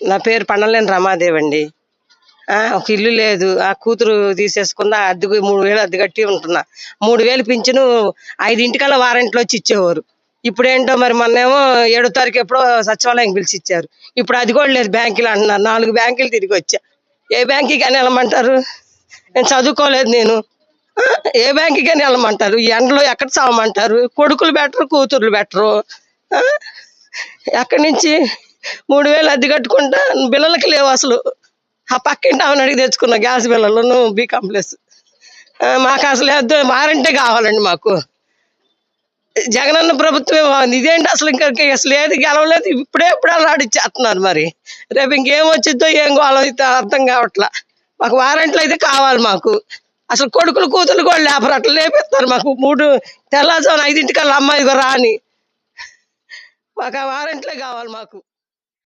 నా పేరు పండలేని రమాదేవి అండి. ఒక ఇల్లు లేదు. ఆ కూతురు తీసేసుకున్న అద్దెకు మూడు వేలు అద్దె కట్టి ఉంటున్నా. మూడు వేలు పింఛను ఐదింటికల్లా వారంట్లో వచ్చి ఇచ్చేవారు. ఇప్పుడేంటో మరి మొన్నేమో ఏడో తారీఖు ఎప్పుడో సచివాలయం పిలిచి ఇచ్చారు. ఇప్పుడు అది కూడా లేదు బ్యాంకులు అంటున్నారు. నాలుగు బ్యాంకులు తిరిగి వచ్చా. ఏ బ్యాంకుకి కానీ వెళ్ళమంటారు? నేను చదువుకోలేదు నేను. ఏ బ్యాంకుకి కానీ వెళ్ళమంటారు ఎండలో ఎక్కడ చావమంటారు? కొడుకులు బెటరు కూతుర్లు బెటరు? ఎక్కడి నుంచి? మూడు వేలు అద్దె కట్టుకుంటా బిల్లలకి లేవు అసలు. ఆ పక్కింటి ఆమెను అడిగి తెచ్చుకున్న గ్యాస్ బిల్లలను బీ కాంప్లెక్స్ మాకు అసలు వద్దు వారంటే కావాలండి మాకు. జగనన్న ప్రభుత్వమే బాగుంది ఇదేంటి అసలు ఇంకా అసలు ఏది గెలవలేదు ఇప్పుడే ఇప్పుడే ఆడిచ్చేస్తున్నారు మరి. రేపు ఇంకేం వచ్చిద్దో ఏం గోళం అర్థం కావట్లా. మాకు వారంట్లు అయితే కావాలి మాకు. అసలు కొడుకులు కూతురు కూడా లేపరు అట్లా లేపిస్తారు మాకు. మూడు తెల్లారుజామున ఐదింటికల్లా అమ్మాయి రా అని మాకు ఆ వారంట్లే కావాలి మాకు.